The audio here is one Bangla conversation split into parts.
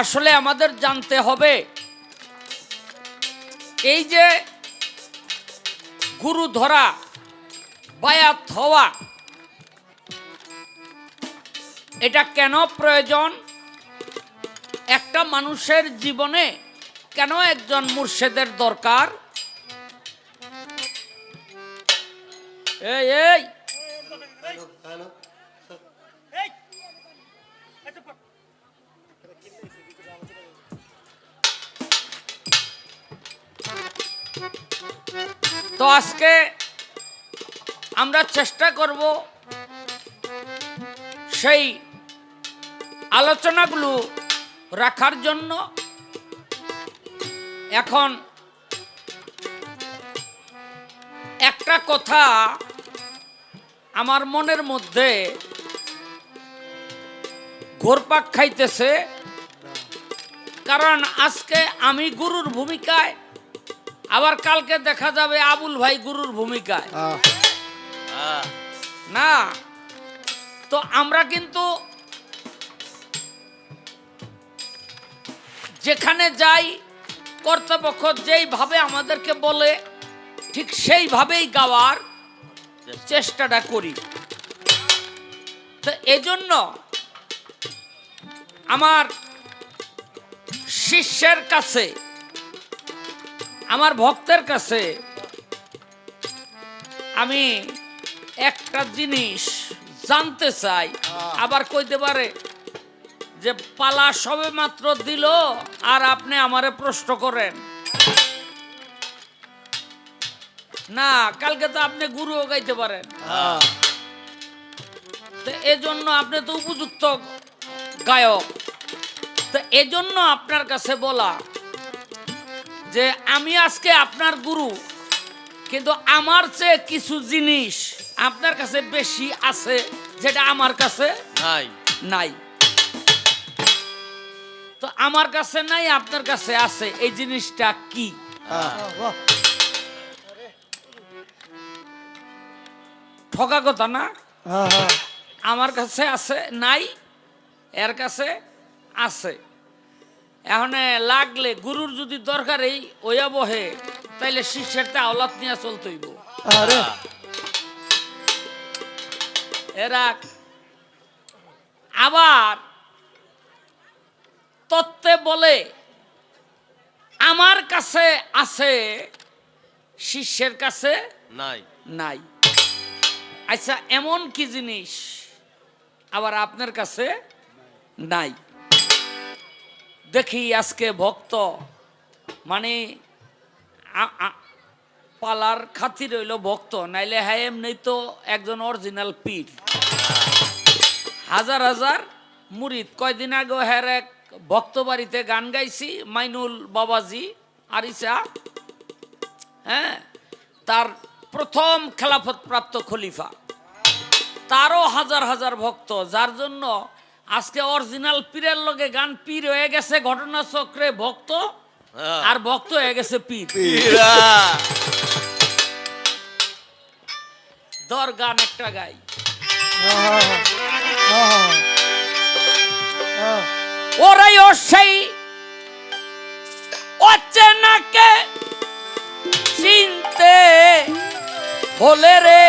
আসলে আমাদের জানতে হবে, এই যে গুরু ধরা, বায়াত হওয়া, এটা কেন প্রয়োজন? একটা মানুষের জীবনে কেন একজন মুর্শেদের দরকার? এই এই। আমরা চেষ্টা করব সেই আলোচনাগুলো রাখার জন্য। এখন একটা কথা আমার মনের মধ্যে ঘোরপাক খাইতেছে, কারণ আজকে আমি গুরুর ভূমিকায়, আবার কালকে দেখা যাবে আবুল ভাই গুরুর ভূমিকায়। না, তো আমরা কিন্তু যেখানে যাই, কর্তৃপক্ষ যেইভাবে আমাদেরকে বলে, ঠিক সেইভাবেই গাওয়ার চেষ্টাটা করি। তো এজন্য আমার শিষ্যের কাছে, আমার ভক্তের কাছে আমি একটা জিনিস জানতে চাই। আবার কইতে পারে যে পালা সবে মাত্র দিল আর আপনি আমারে প্রশ্ন করেন। না কালকে তো আপনি গুরুও গাইতে পারেন। তো এজন্য আপনি তো উপযুক্ত গায়ক। তো এজন্য আপনার কাছে বলা যে আমি আজকে আপনার গুরু কিন্তু আমার চেয়ে কিছু জিনিস আপনার কাছে বেশি আছে যেটা আমার কাছে নাই। নাই। তো আমার কাছে নাই আপনার কাছে আছে এই জিনিসটা কি? ঠকা কথা না? আমার কাছে আছে নাই এর কাছে আছে। এখন লাগলে গুরুর যদি দরকার এই ওয়া বহে তাইলে শিষ্যের তে আওলাত নিয়ে চলতেইব আরে। এরা আবার তত্ত্বে বলে আমার কাছে আছে শিষ্যের কাছে নাই। নাই। আচ্ছা এমন কি জিনিস আবার আপনার কাছে নাই? দেখি আজকে ভক্ত মানে পালার খাতির হইল ভক্ত, নাইলে হ্যাঁ এমনি তো একজন অরিজিনাল পীর। হাজার হাজার মুরিদ। কয়দিন আগে হ্যার এক ভক্ত বাড়িতে গান গাইছি, মাইনুল বাবাজি আরিসা হ্যাঁ তার প্রথম খেলাফত প্রাপ্ত খলিফা। তারও হাজার হাজার ভক্ত, যার জন্য আজকে অরিজিনাল পীরের লগে গান পীর হয়ে গেছে। ঘটনা চক্রে ভক্ত। আর ভক্ত হয়ে গেছে পীর। দর গান একটা গাই। ওরাই ও সেই অচেনাকে চিনতে হলে রে।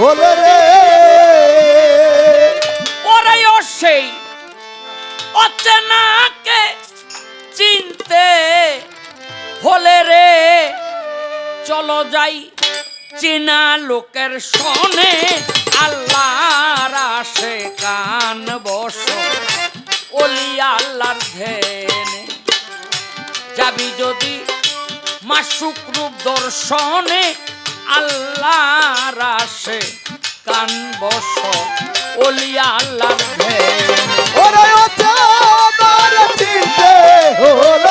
হলো রে। চলো যাই চেনা লোকের সনে আল্লাহর আসে কান বস ওলি আল্লাহর ধেনে যাবি যদি মাসুক রূপ দর্শনে, আল্লাহর আসে কান বস ওলিয়া আল্লাহর ধেনে ওরে অচাদার চিনতে হলো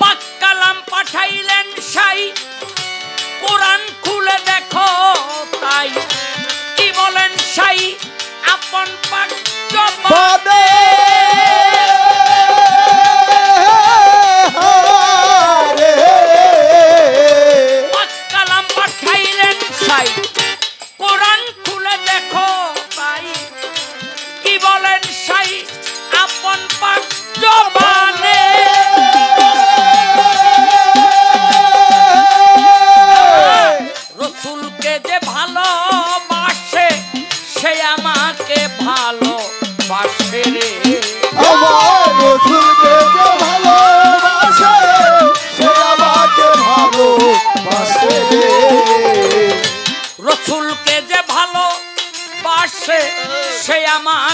পাক্কালাম পাঠাইলেন সাই। কোরআন খুলে দেখো তাই। কি বলেন সাই? আপন পাঠ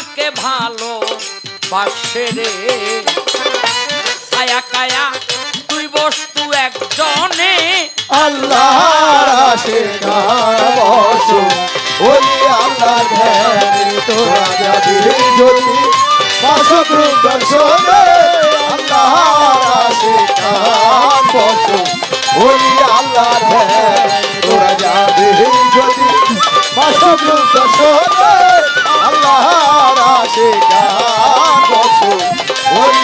আমাকে ভালো, বাসে রে। ছায়া কায়া তুই বস্তু একজনে। আল্লাহর আশিকার বসু ওই আল্লাহ ধ্যানে তোরা যাবি দর্শনে আশিকার বসু ওই আল্লাহ তোরা যাবি দর্শনে আল্লাহর আশিকার বসু ওই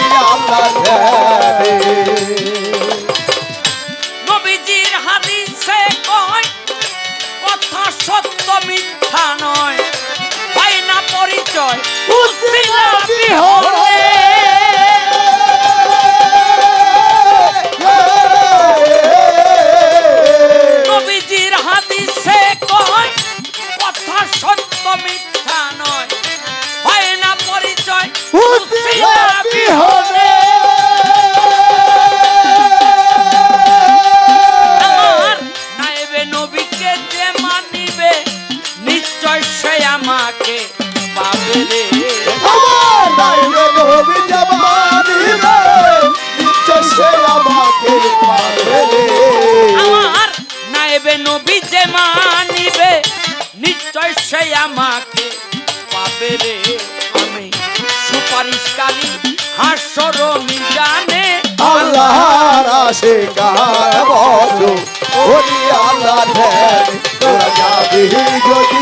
আমাকে পাবে রে। আমার নাইবে নবী জামানিবে নিশ্চয় সে আমাকে পাবে রে। আমার নাইবে নবী যে মানিবে নিশ্চয় সে আমাকে পাবে রে। আমি সুপারিশকারী হাস্যর জানে আল্লাহর আশিকার বলো ওলি আল্লাহ ধ্যান তোরা যাবি যদি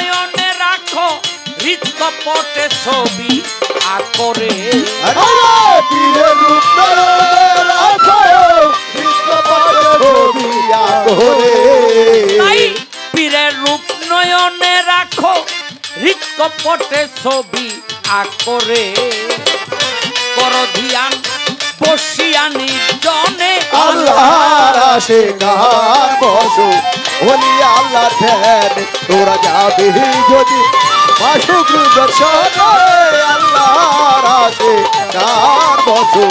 নয়নে রাখো হৃদকপটে ছবি আকরে। পীরের রূপ নয়নে রাখো হৃদকপটে ছবি আকরে। কর ধিয়ান বসিয়া নির্জনে আল্লাহর আশিকার বসু। ওলি আল্লাহর ধ্যান তোরা যাবি যদি। মাসুক দর্শনে আল্লাহর আশিকার বসু।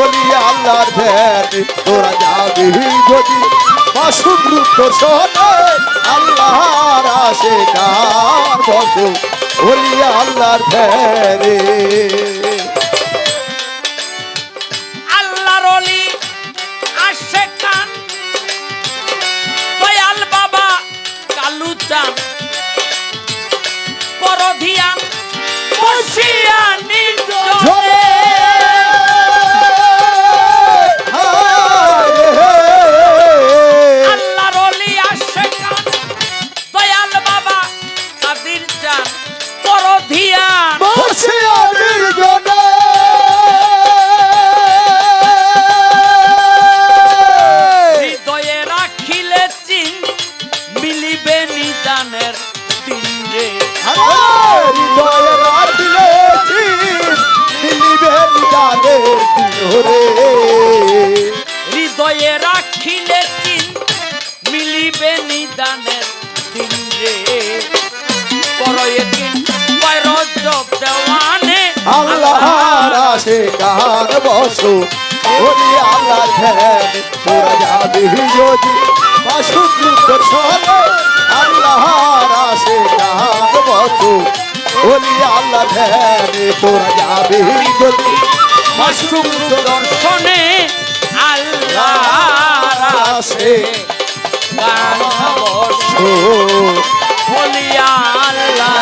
ওলি আল্লাহর ধ্যান তোরা যাবি যদি। মাসুক দর্শনে আল্লাহর আশিকার বসু। ওলি আল্লাহর ধ্যানে কালু পরয়ে দিন কয় রজব দেওয়ানে আল্লাহর আশে কার বসু ওলি আল্লাহর ধ্যান তোরা যাবি যদি আল্লাহর আশে কার বসু ওলি আল্লাহর ধ্যান তোরা যাবি যদি মশরুম দর্শনে আল্লাহ আসে গান বলিয়া আল্লাহ